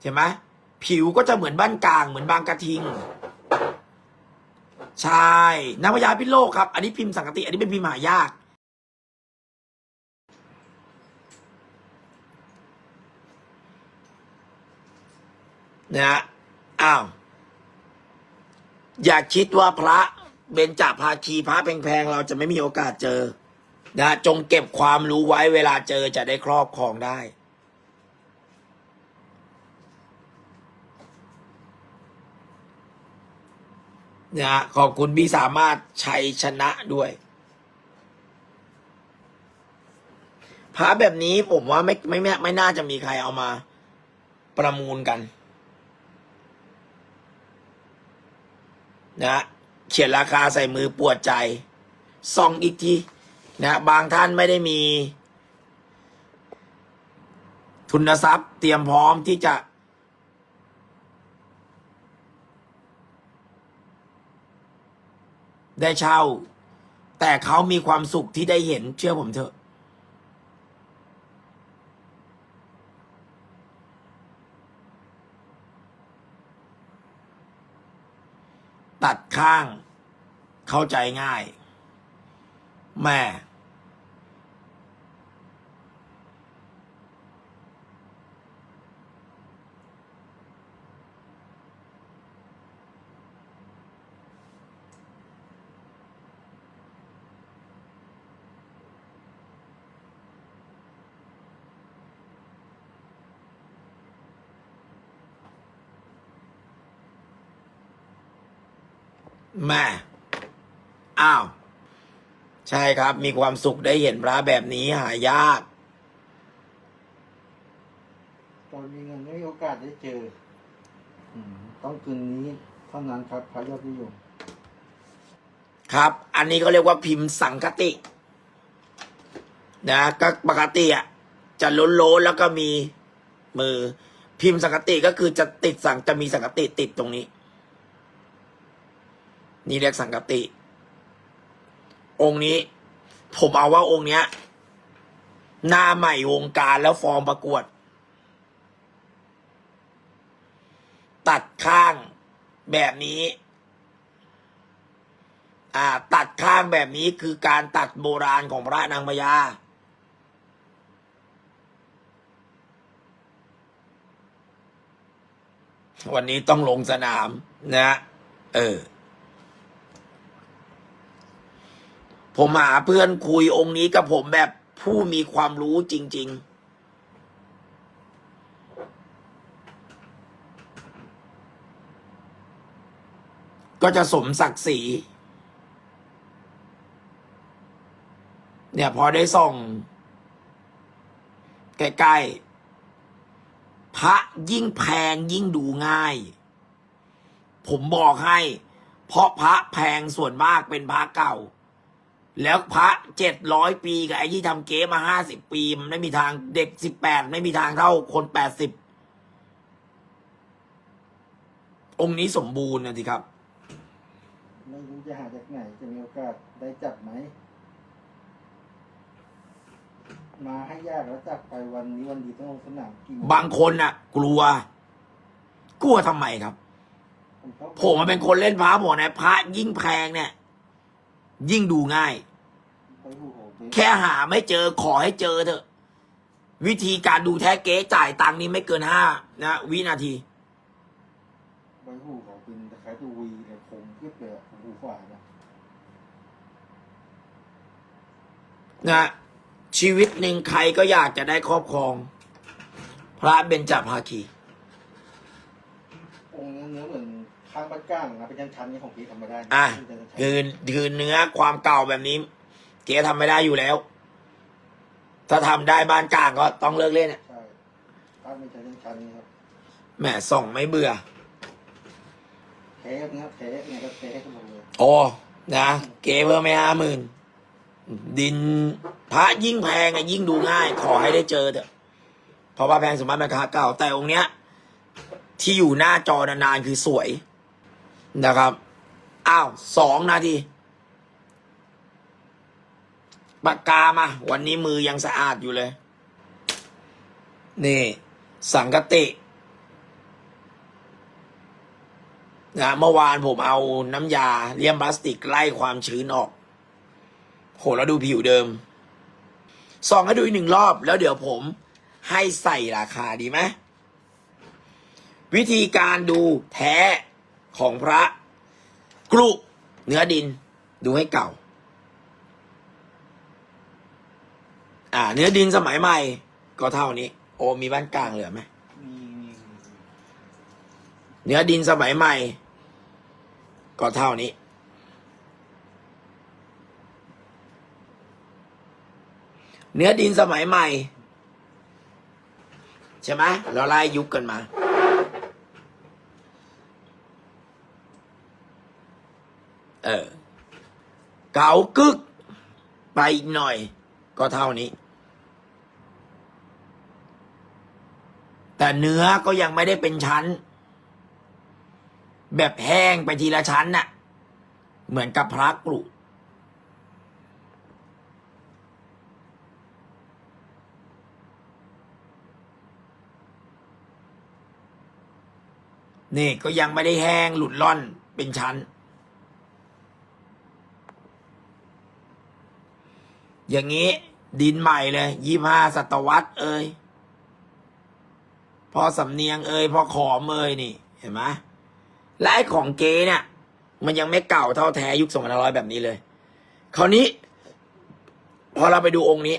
เห็นไหมผิวก็จะเหมือนบ้านกลางเหมือนบางกระทิง ใช่นางพญาพิโลกครับ อันนี้พิมพ์สังกติ อันนี้เป็นพิมพ์หายากนะฮะอ้าว อย่าคิดว่าพระเบญจภาคีพระแพงๆเราจะไม่มีโอกาสเจอ นะ จงเก็บความรู้ไว้เวลาเจอจะได้ครอบครองได้ นะฮะขอบคุณพี่สามารถชัยชนะด้วยพระแบบนี้ผมว่าไม่ไม่ไม่ไม่น่าจะมีใครเอามาประมูลกันนะเขียนราคาใส่มือปวดใจส่องอีกทีนะบางท่านไม่ได้มี ทุนทรัพย์เตรียมพร้อมที่จะ ได้เช่า แต่เขามีความสุขที่ได้เห็นเชื่อผมเถอะ ตัดข้าง เข้าใจง่าย แม่ แม่อ้าว ใช่ครับ มีความสุขได้เห็นพระแบบนี้หายาก ตอนมีเงินไม่มีโอกาสได้เจอ อืมต้องคืนนี้เท่านั้นครับพระยอดนิยมครับ อันนี้ก็เรียกว่าพิมพ์สังคติ นะ ก็ปกติอะ จะโล้นๆแล้วก็มีมือ พิมพ์สังคติก็คือจะติดสังจะมีสังคติติดตรงนี้ นี่เรียกสังคติ องค์นี้ ผมเอาว่าองค์เนี้ย หน้าใหม่วงการแล้วฟอร์มประกวด ตัดข้างแบบนี้ อ่า ตัดข้างแบบนี้คือการตัดโบราณของพระนางพญาวันนี้ต้องลงสนามนะ เออ ผมหาเพื่อนคุยองค์นี้กับผมแบบผู้มีความรู้จริง ๆก็จะสมศักดิ์ศรี เนี่ยพอได้ส่อง ใกล้ๆ พระยิ่งแพงยิ่งดูง่าย ผมบอกให้ เพราะพระแพงส่วนมากเป็นพระเก่า แล้วพระเจ็ดร้อยปีกับไอ้ที่ทำเก๊มาห้าสิบปีมันไม่มีทางเด็กสิบแปดไม่มีทางเท่าคนแปดสิบองค์นี้สมบูรณ์นะทีครับ ไม่รู้จะหาจากไหนจะมีโอกาสได้จับไหม มาให้ยากแล้วจับไปวันนี้วันดีต้องลงสนามกี่โมงบางคนน่ะ กลัว กลัวทำไมครับผมก็ผมมาเป็นคนเล่นพระบอกนะพระยิ่งแพงเนี่ย ยิ่งดูง่ายไปหูโหเบแค่หาไม่เจอขอให้เจอเถอะ วิธีการดูแท้เก๊จ่ายตังค์นี้ไม่เกินห้านะวินาทีใบหูเขาเป็นตะไคร้ตัววีเลยคมเรียบเลยอะหูฝาดนะนะชีวิตหนึ่งใครก็อยากจะได้ครอบครอง พระเบญจภาคีองค์เนื้อเนื้อเหมือน ข้างบ้านก้างนะเป็นชั้นๆนี่ของพี่ทำไม่ได้นอะเป็นชั้นๆคือคือเนื้อความเก่าแบบนี้เก๊ทำไม่ได้อยู่แล้ว ถ้าทำได้บ้านกลางก็ต้องเลิกเล่นอะใช่ข้างเป็นชั้นๆนี่ครับแหมส่องไม่เบื่อเทปนะครับเทปเนี่ยก็เทปทั้งหมดเลยโอ้นะเก๋เพิ่มไม่ห้าหมื่นดินพระยิ่งแพงอะยิ่งดูง่าย ขอให้ได้เจอเถอะเพราะว่าแพงสมมติเป็นคาเก่า แต่องค์เนี้ย ที่อยู่หน้าจอนานๆคือสวย นะครับ อ้าวสองนาทีปากกามา วันนี้มือยังสะอาดอยู่เลย นี่ สังกตินะเมื่อวานผมเอาน้ำยาเลี่ยมพลาสติกไล่ความชื้นออกโหแล้วดูผิวเดิมสองให้ดูอีกหนึ่งรอบ แล้วเดี๋ยวผมให้ใส่ราคาดีไหมวิธีการดูแท้ ของพระกรุเนื้อดิน ดูให้เก่า อ่า เนื้อดินสมัยใหม่ ก็เท่านี้ โอมีบ้านกลางเหลือไหมมีเนื้อดินสมัยใหม่ ก็เท่านี้ เนื้อดินสมัยใหม่ ใช่ไหมเราไล่ยุคกันมา เออ เก่ากึก ไปหน่อย ก็เท่านี้ แต่เนื้อก็ยังไม่ได้เป็นชั้น แบบแห้งไปทีละชั้นน่ะ เหมือนกับพระกรุนี่ก็ยังไม่ได้แห้งหลุดล่อนเป็นชั้น อย่างนี้ ดินใหม่เลยยี่ห้าศตวรรษเอ่ยพอสำเนียงเอ่ยพอขอมเอ่ยนี่ เห็นไหมและไอ้ของเก๊เนี่ย มันยังไม่เก่าเท่าแท้ยุคสองพันร้อยแบบนี้เลย คราวนี้ พอเราไปดูองค์นี้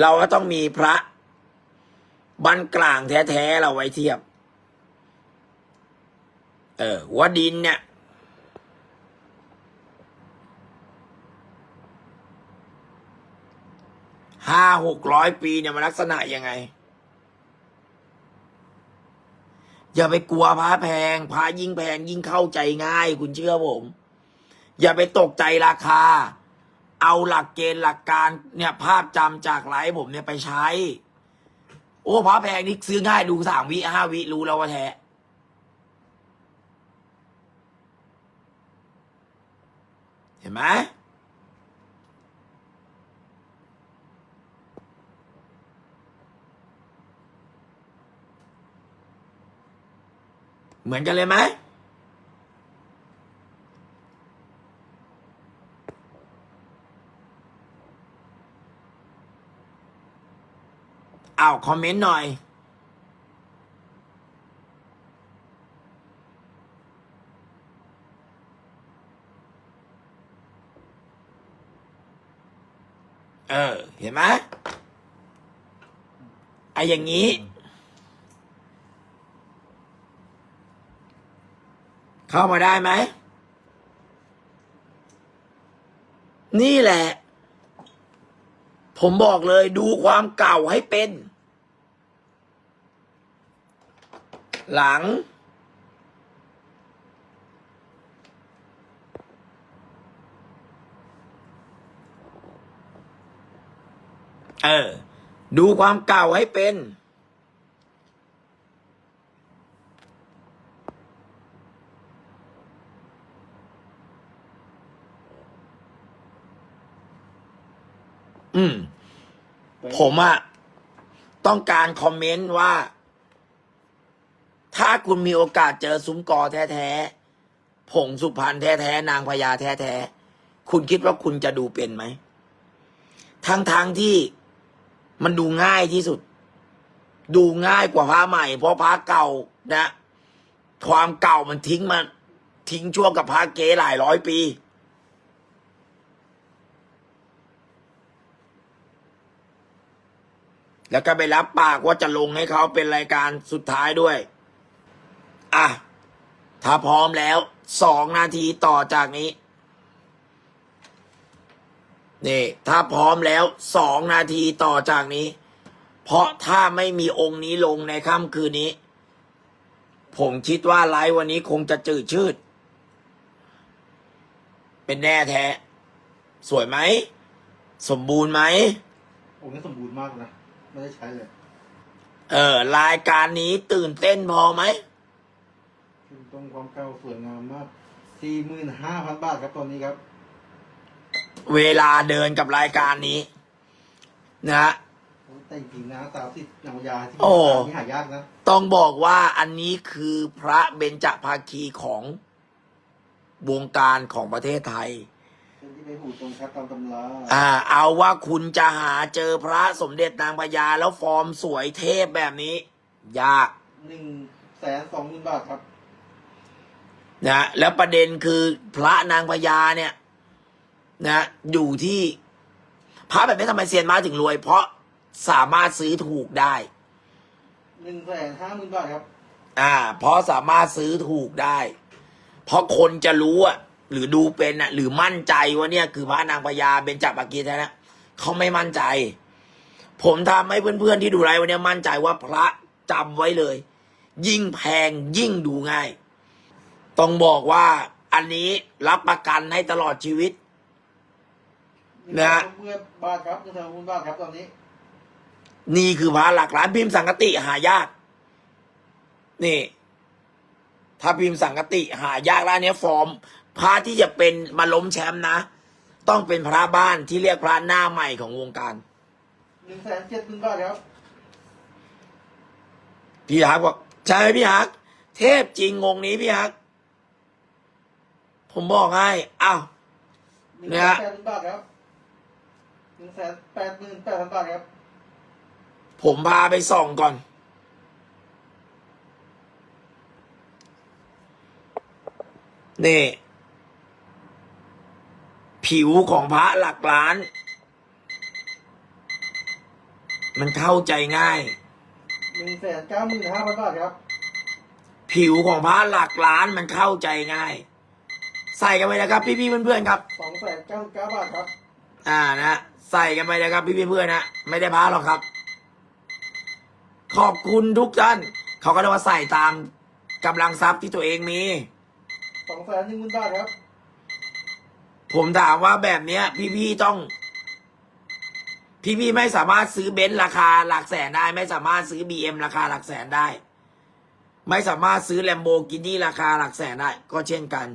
เราก็ต้องมีพระบันกลางแท้ๆเราไว้เทียบ เออว่าดินเนี่ย ห้าหกร้อยปีเนี่ยมันลักษณะยังไง อย่าไปกลัวพระแพงพระยิ่งแพงยิ่งเข้าใจง่าย คุณเชื่อผม อย่าไปตกใจราคา เอาหลักเกณฑ์หลักการเนี่ยภาพจำจากไลฟ์ผมเนี่ยไปใช้ โอ้พระแพงนี่ซื้อง่ายดูสามวิห้าวิรู้แล้วว่าแท้เห็นไหม เหมือนกันเลยไหมอ้าวคอมเมนต์หน่อย เออ เห็นไหมไอ้อย่างนี้ เข้ามาได้ไหม นี่แหละ ผมบอกเลยดูความเก่าให้เป็น หลัง เออ ดูความเก่าให้เป็น อืม ผมอะต้องการคอมเมนต์ว่า ถ้าคุณมีโอกาสเจอซุ้มกอแท้ๆผงสุพรรณแท้ๆนางพญาแท้ๆคุณคิดว่าคุณจะดูเป็นไหมทั้งๆทที่มันดูง่ายที่สุด ดูง่ายกว่าพระใหม่ เพราะพระเก่านะ ความเก่ามันทิ้งมา ทิ้งช่วงกับพระเก๋หลายร้อยปี แล้วก็ไปรับปากว่าจะลงให้เขาเป็นรายการสุดท้ายด้วย อะ ถ้าพร้อมแล้วสองนาทีต่อจากนี้ นี่ ถ้าพร้อมแล้วสองนาทีต่อจากนี้ เพราะถ้าไม่มีองค์นี้ลงในค่ำคืนนี้ ผมคิดว่าไลฟ์วันนี้คงจะจืดชืด เป็นแน่แท้ สวยไหม สมบูรณ์ไหม องค์นี้สมบูรณ์มากนะ ไม่ได้ใช้เลย เออ รายการนี้ตื่นเต้นพอไหมคือตรงความเก่าสวยงามมากสี่หมื่นห้าพันบาทครับตอนนี้ครับ เวลาเดินกับรายการนี้ นะฮะแตแต่จริงๆนะสามสิบนางพญาที่โอ้มีหายากนะ ต้องบอกว่าอันนี้คือพระเบญจภาคีของวงการของประเทศไทย เป็นที่ไปหูตรงชัดตามตำราอ่า เอาว่าคุณจะหาเจอพระสมเด็จนางพญาแล้วฟอร์มสวยเทพแบบนี้ ยากหนึ่งแสนสองหมื่นบาทครับ นะแล้วประเด็นคือพระนางพญาเนี่ย นะอยู่ที่ พระแบบนี้ทำไมเซียนมาถึงรวย เพราะสามารถซื้อถูกได้ หนึ่งแสนห้าหมื่นบาทครับ อ่า เพราะสามารถซื้อถูกได้ เพราะคนจะรู้อะ หรือดูเป็นอะหรือมั่นใจว่าเนี่ยคือพระนางพญาเบญจปากีแท้นะเขาไม่มั่นใจ ผมทำให้เพื่อนๆที่ดูไลฟ์วันนี้มั่นใจว่าพระจำไว้เลย ยิ่งแพงยิ่งดูง่าย ต้องบอกว่าอันนี้รับประกันให้ตลอดชีวิตนะเมื่อบาทครับหนึ่งแสนหมื่นบาทครับตอนนี้ นี่คือพระหลักล้านพิมพ์สังกติหายาก นี่ ถ้าพิมพ์สังกติหายากแล้วอันเนี้ยฟอร์ม พระที่จะเป็นมาล้มแชมป์นะ ต้องเป็นพระบ้านที่เรียกพระหน้าใหม่ของวงการหนึ่งแสนเจ็ดหมื่นบาทครับพี่ฮักบอกใช่ไหมพี่ฮัก เทพจริงงงนี้พี่ฮัก ผมบอกให้อ้าวหนึ่งเนี่แสยนแปดหมื่นบาทครับหนึ่งแสนแปดหมื่นแปดพันบาทครับผมพาไปส่องก่อน นี่ ผิวของพระหลักล้าน มันเข้าใจง่าย หนึ่งแสนเก้าหมื่นห้าพันบาทครับ ผิวของพระหลักล้านมันเข้าใจง่าย ใส่กันไปนะครับ พี่ๆเพื่อนๆครับ สองแสนเก้าสิบเก้าบาทครับ อ่านะใส่กันไปนะครับ พี่ๆเพื่อนๆนะไม่ได้พาหรอกครับ ขอบคุณทุกท่าน เขาก็เรียกว่าใส่ตามกำลังทรัพย์ที่ตัวเองมี สองแสนหนึ่งหมื่นบาทครับ ผมถามว่าแบบเนี้ย พี่ๆต้อง พี่ๆไม่สามารถซื้อเบนซ์ราคาหลักแสนได้ ไม่สามารถซื้อบีเอ็มราคาหลักแสนได้ ไม่สามารถซื้อแลมโบกินี่ราคาหลักแสนได้ ก็เช่นกัน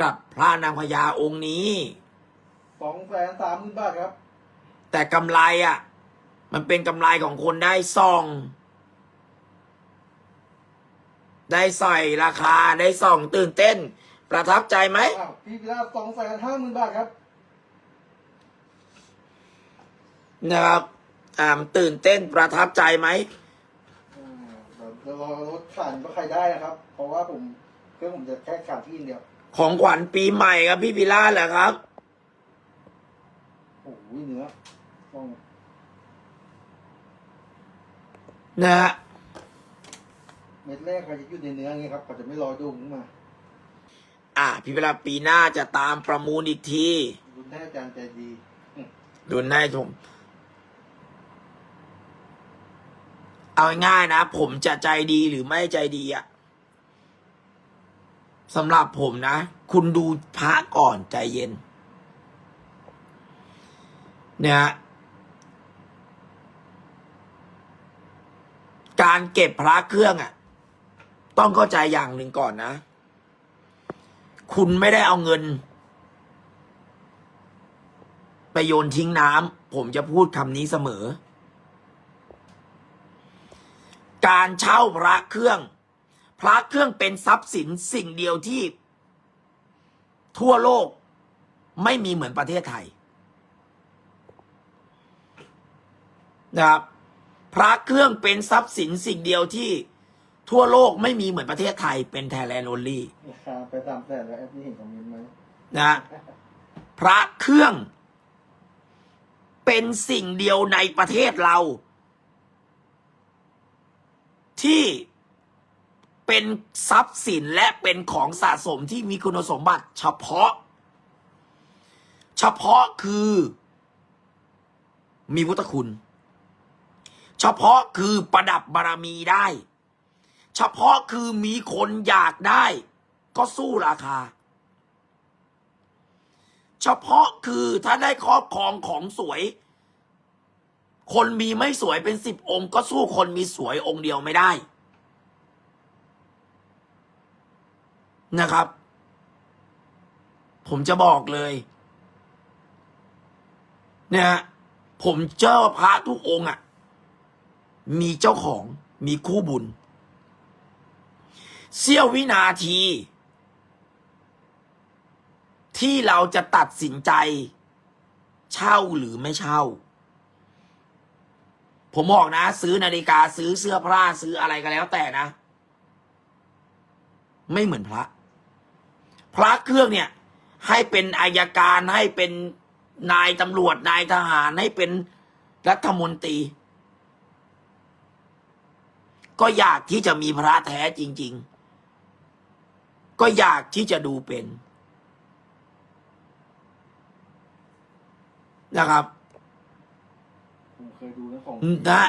กับพระนางพญาองค์นี้สองแสนสามหมื่นบาทครับ แต่กำไรอะ มันเป็นกำไรของคนได้ซอง ได้ใส่ราคาได้ส่องตื่นเต้น ประทับใจไหมอ้าวพี่พิราบสองแสนห้าหมื่นบาทครับนะครับอ่าตื่นเต้นประทับใจไหมอ่าเดี๋ยวรอรถขานก็ใครได้นะครับ เพราะว่าผมเครื่องผมจะแค่ขานที่เดียวของขวัญปีใหม่ครับพี่พิล่าแหละครับ โอ้โหเนื้อต้องนะฮะเม็ดแรกเขาจะอยู่ในเนื้อไงครับเขาจะไม่ลอยดุขึ้นมา อ่าพี่พิล่าปีหน้าจะตามประมูลอีกทีคุณท่านอาจารย์ใจดีอืมดูหน้าชมเอาง่ายๆนะ ผมจะใจดีหรือไม่ใจดีอะสำหรับผมนะ คุณดูพระก่อนใจเย็น เนี่ยฮะการเก็บพระเครื่องอะต้องเข้าใจอย่างหนึ่งก่อนนะ คุณไม่ได้เอาเงิน ไปโยนทิ้งน้ำผมจะพูดคำนี้เสมอ การเช่าพระเครื่อง พระเครื่องเป็นทรัพย์สินสิ่งเดียวที่ ทั่วโลกไม่มีเหมือนประเทศไทยนะครับพระเครื่องเป็นทรัพย์สินสิ่งเดียวที่ ทั่วโลกไม่มีเหมือนประเทศไทยเป็นแทแลนโอลี่ไปตามแต่แล้วแอปนี่เห็นคอมเมนต์ไหมนะพระเครื่อง เป็นสิ่งเดียวในประเทศเรา ที่เป็นทรัพย์สินและเป็นของสะสมที่มีคุณสมบัติ เฉพาะ เฉพาะคือ มีพุทธคุณ เฉพาะคือประดับบารมีได้ เฉพาะคือมีคนอยากได้ ก็สู้ราคา เฉพาะคือถ้าได้ครอบครองของสวย คนมีไม่สวยเป็นสิบองค์ ก็สู้คนมีสวยองค์เดียวไม่ได้นะครับ ผมจะบอกเลยเนี่ยผมเจอพระทุกองค์อะมีเจ้าของมีคู่บุญ เสี้ยววินาที ที่เราจะตัดสินใจ เช่าหรือไม่เช่า ผมบอกนะ ซื้อนาฬิกาซื้อเสื้อผ้าซื้ออะไรก็แล้วแต่นะ ไม่เหมือนพระ พระเครื่องเนี่ย ให้เป็นอายการให้เป็นนายตำรวจนายทหารให้เป็นรัฐมนตรี ก็อยากที่จะมีพระแท้จริง ๆ ก็อยากที่จะดูเป็นนะครับผมเคยดูแล้วของนะ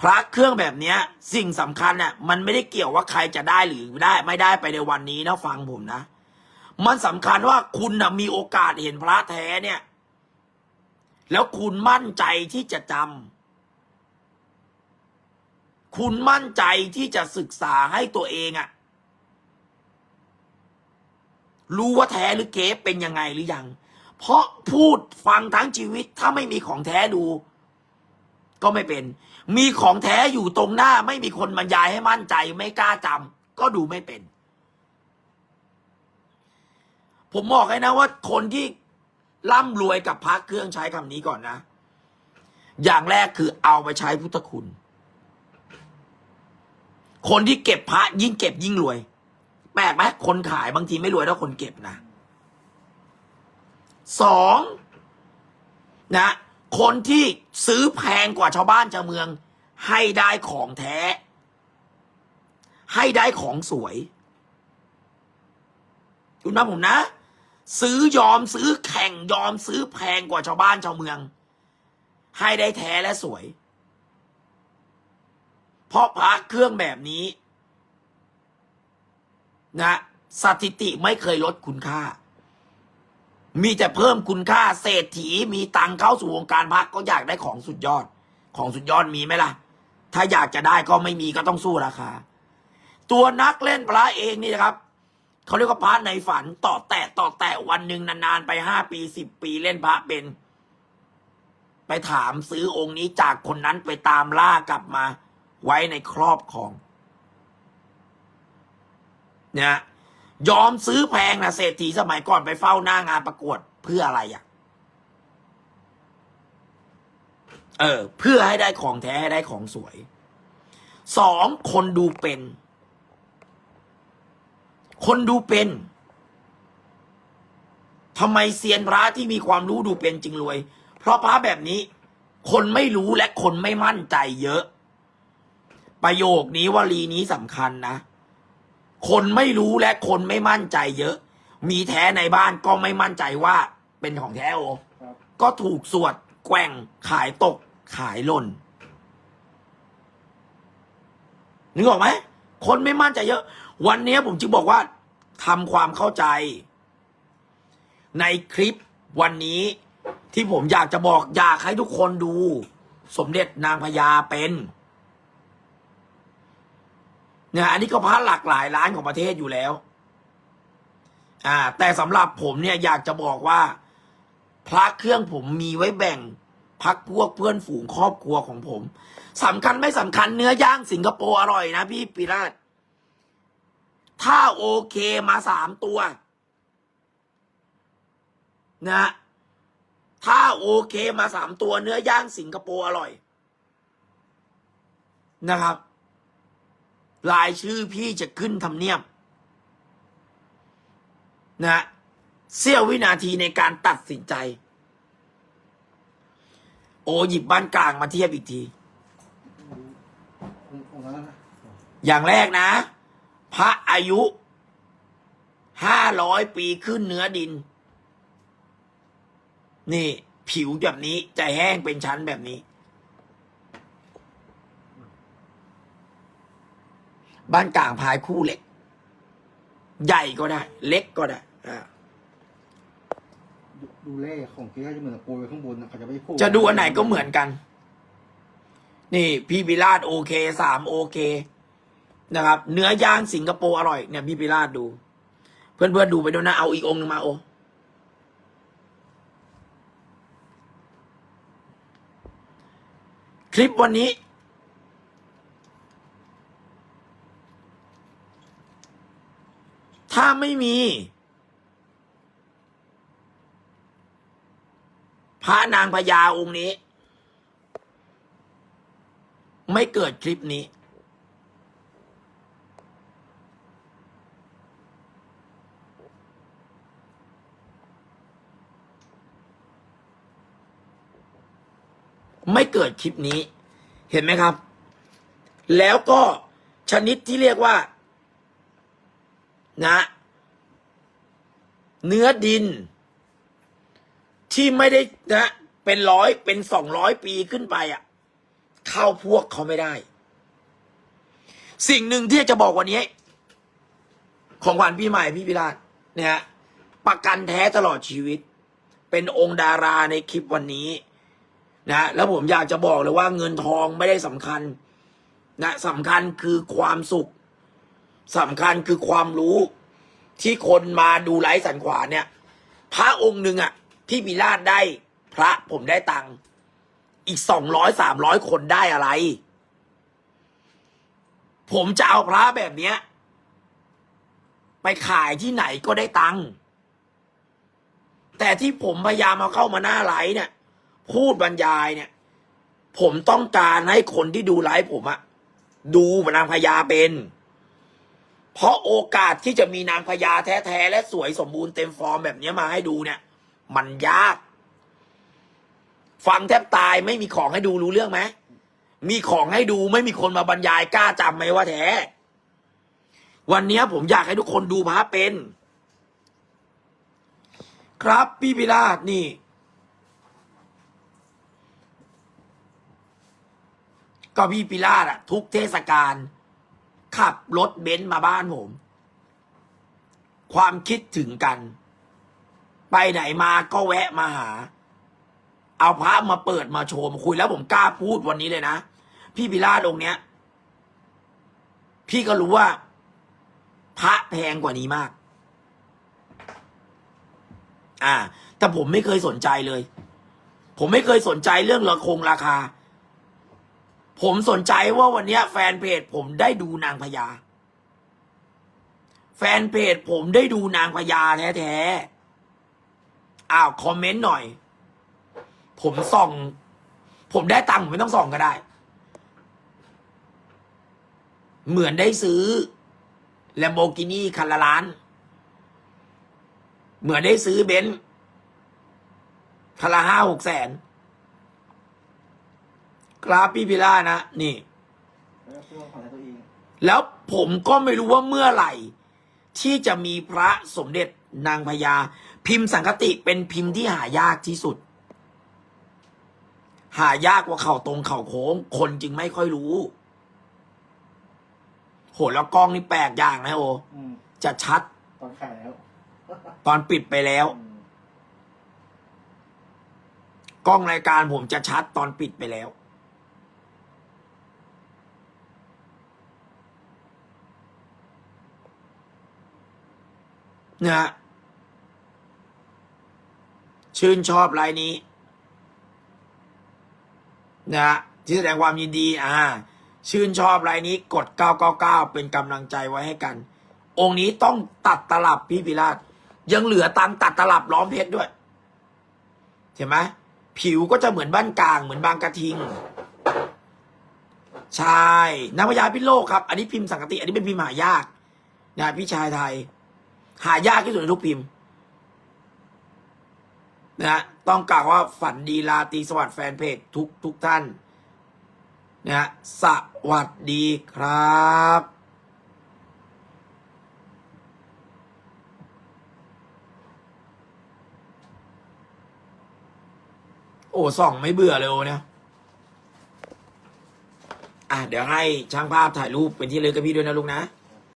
พระเครื่องแบบเนี้ย สิ่งสำคัญน่ะมันไม่ได้เกี่ยวว่าใครจะได้หรือได้ ไม่ได้ไปในวันนี้นะฟังผมนะ มันสำคัญว่าคุณนะมีโอกาสเห็นพระแท้เนี่ย แล้วคุณมั่นใจที่จะจำคุณมั่นใจที่จะศึกษาให้ตัวเองอะ รู้ว่าแท้หรือเก๊เป็นยังไงหรือยัง เพราะพูดฟังทั้งชีวิตถ้าไม่มีของแท้ดู ก็ไม่เป็น มีของแท้อยู่ตรงหน้า ไม่มีคนบรรยายให้มั่นใจ ไม่กล้าจำก็ดูไม่เป็น ผมบอกให้นะว่าคนที่ร่ำรวยกับพักเครื่องใช้คำนี้ก่อนนะ อย่างแรกคือเอาไปใช้พุทธคุณ คนที่เก็บพระยิ่งเก็บยิ่งรวย ลกไหมคนขายบางทีไม่รวยเท่าคนเก็บนะสองนะ คนที่ซื้อแพงกว่าชาวบ้านชาวเมือง ให้ได้ของแท้ ให้ได้ของสวยคุณนะผมนะ ซื้อยอมซื้อแข่งยอมซื้อแพงกว่าชาวบ้านชาวเมือง ให้ได้แท้และสวย เพราะพระเครื่องแบบนี้ นะสถิติไม่เคยลดคุณค่า มีแต่เพิ่มคุณค่า เศรษฐีมีตังเข้าสู่วงการพระก็อยากได้ของสุดยอด ของสุดยอดมีไหมล่ะ ถ้าอยากจะได้ก็ไม่มีก็ต้องสู้ราคา ตัวนักเล่นพระเองนี่นะครับเขาเรียกว่าพระในฝันต่อแตะต่อแตะวันหนึ่งนานๆไปห้าปีสิบปีเล่นพระเป็น ไปถามซื้อองค์นี้จากคนนั้นไปตามล่ากลับมาไว้ในครอบครอง เนี่ยยอมซื้อแพงนะเศรษฐีสมัยก่อนไปเฝ้าหน้างานประกวดเพื่ออะไรอะ่ะ เออ เพื่อให้ได้ของแท้ให้ได้ของสวยสองคนดูเป็น คนดูเป็นทำไมเซียนพระที่มีความรู้ดูเป็นจึงรวย เพราะพระแบบนี้ คนไม่รู้และคนไม่มั่นใจเยอะ ประโยคนี้วลีนี้สำคัญนะ คนไม่รู้และคนไม่มั่นใจเยอะ มีแท้ในบ้านก็ไม่มั่นใจว่าเป็นของแท้โอครับก็ถูกสวดแกว่งขายตกขายหล่นนึกออกไหมคนไม่มั่นใจเยอะ วันนี้ผมจึงบอกว่าทำความเข้าใจ ในคลิปวันนี้ที่ผมอยากจะบอกอยากให้ทุกคนดู สมเด็จนางพญาเป็น เนี่ยอันนี้ก็พระหลากหลายร้านของประเทศอยู่แล้ว อ่า แต่สำหรับผมเนี่ยอยากจะบอกว่า พระเครื่องผมมีไว้แบ่งพักพวกเพื่อนฝูงครอบครัวของผมสำคัญไม่สำคัญเนื้อย่างสิงคโปร์อร่อยนะพี่ปิราชถ้าโอเคมาสามตัว นะถ้าโอเคมาสามตัวเนื้อย่างสิงคโปร์อร่อย นะครับ รายชื่อพี่จะขึ้นทำเนียบนะเสี้ยววินาทีในการตัดสินใจ โอหยิบบ้านกลางมาเทียบอีกที อย่างแรกนะ พระอายุห้าร้อยปีขึ้นเนื้อดิน นี่ ผิวแบบนี้จะแห้งเป็นชั้นแบบนี้ บ้านกลางพายคู่เหล็ก ใหญ่ก็ได้ เล็กก็ได้อ่าดูดูเล่ของเก๊จะเหมือนกับโปรยไว้ข้างบนนะเขาจะไม่พูดจะดูอันไหนก็เหมือนกัน นี่ พี่พิราชโอเคสามโอเค นะครับ เนื้อย่างสิงคโปร์อร่อยเนี่ยพี่พิราชดู เพื่อนเพื่อนๆดูไปด้วยนะเอาอีกองค์หนึงมาโอคลิปวันนี้ ถ้า ไม่มี พระนางพญาองค์นี้ ไม่เกิดคลิปนี้ ไม่เกิดคลิปนี้ เห็นไหมครับ แล้วก็ชนิดที่เรียกว่า นะ เนื้อดิน ที่ไม่ได้นะเป็นร้อยเป็นสองร้อยปีขึ้นไปอะ่ะ เข้าพวกเขาไม่ได้ สิ่งหนึ่งที่จะบอกวันนี้ ของขวัญปีใหม่พี่พิราชเนี่ย ประกันแท้ตลอดชีวิต เป็นองค์ดาราในคลิปวันนี้นะแล้วผมอยากจะบอกเลยว่าเงินทองไม่ได้สำคัญนะสำคัญคือความสุขสำคัญคือความรู้ ที่คนมาดูไลฟ์สันขวานเนี่ย พระองค์หนึ่งอะที่พิราชได้พระผมได้ตังค์อีกสองร้อยสามร้อยคนได้อะไร ผมจะเอาพระแบบเนี้ย ไปขายที่ไหนก็ได้ตังค์แต่ที่ผมพยายามเอาเข้ามาหน้าไลฟ์เนี่ย พูดบรรยายเนี่ย ผมต้องการให้คนที่ดูไลฟ์ผมอะดูนางพญาเป็น เพราะโอกาสที่จะมีนางพญาแท้ๆและสวยสมบูรณ์เต็มฟอร์มแบบนี้มาให้ดูเนี่ย มันยาก ฟังแทบตายไม่มีของให้ดูรู้เรื่องไหมมีของให้ดูไม่มีคนมาบรรยายกล้าจำไหมว่าแท้ วันนี้ผมอยากให้ทุกคนดูพระเป็น ครับพี่พิราชนี่ ก็พี่พิราชอะทุกเทศกาล ขับรถเบนซ์มาบ้านผม ความคิดถึงกัน ไปไหนมาก็แวะมาหา เอาพระมาเปิดมาโชว์มาคุยแล้วผมกล้าพูดวันนี้เลยนะ พี่พิราชองเนี้ย พี่ก็รู้ว่า พระแพงกว่านี้มาก อ่า แต่ผมไม่เคยสนใจเลย ผมไม่เคยสนใจเรื่องราคงราคา ผมสนใจว่าวันนี้แฟนเพจผมได้ดูนางพญา แฟนเพจผมได้ดูนางพญาแท้ๆ อ้าว คอมเมนต์หน่อย ผมส่อง ผมได้ตังค์ผมไม่ต้องส่องก็ได้ เหมือนได้ซื้อแลมโบกินีคันละล้าน เหมือนได้ซื้อเบนซ์คันละห้าหกแสน กราฟพี่พิล่านะ นี่แล้วก็ของตัวเองแล้วผมก็ไม่รู้ว่าเมื่อไหร่ ที่จะมีพระสมเด็จนางพญาพิมพ์สังคติเป็นพิมพ์ที่หายากที่สุด หายากกว่าเข่าตรงเข่าโค้ง คนจึงไม่ค่อยรู้โหแล้วกล้องนี่แปลกอย่างนะโออืมจะชัด ตอนขายแล้ว ตอนปิดไปแล้วอืมกล้องรายการผมจะชัดตอนปิดไปแล้ว นะฮะชื่นชอบรายนี้นะฮะที่แสดงความยินดี อ่า ชื่นชอบรายนี้กด 999 เป็นกำลังใจไว้ให้กัน องค์นี้ต้องตัดตลับพี่พิราชยังเหลือตังตัดตลับล้อมเพชรด้วยเห็นไหมผิวก็จะเหมือนบ้านกลางเหมือนบางกระทิง ใช่นางพญาพิโลกครับ อันนี้พิมพ์สังกติ อันนี้เป็นพิมพ์หายากนะพี่ชายไทย หายากที่สุดในทุกพิมพ์นะฮะต้องกล่าวว่าฝันดีลาตีสวัสดิ์แฟนเพจทุกทุกท่านนะฮะสวัสดีครับโอ้ส่องไม่เบื่อเลยโอเนี่ยอะเดี๋ยวให้ช่างภาพถ่ายรูปเป็นที่ระลึกกับพี่ด้วยนะลูกนะ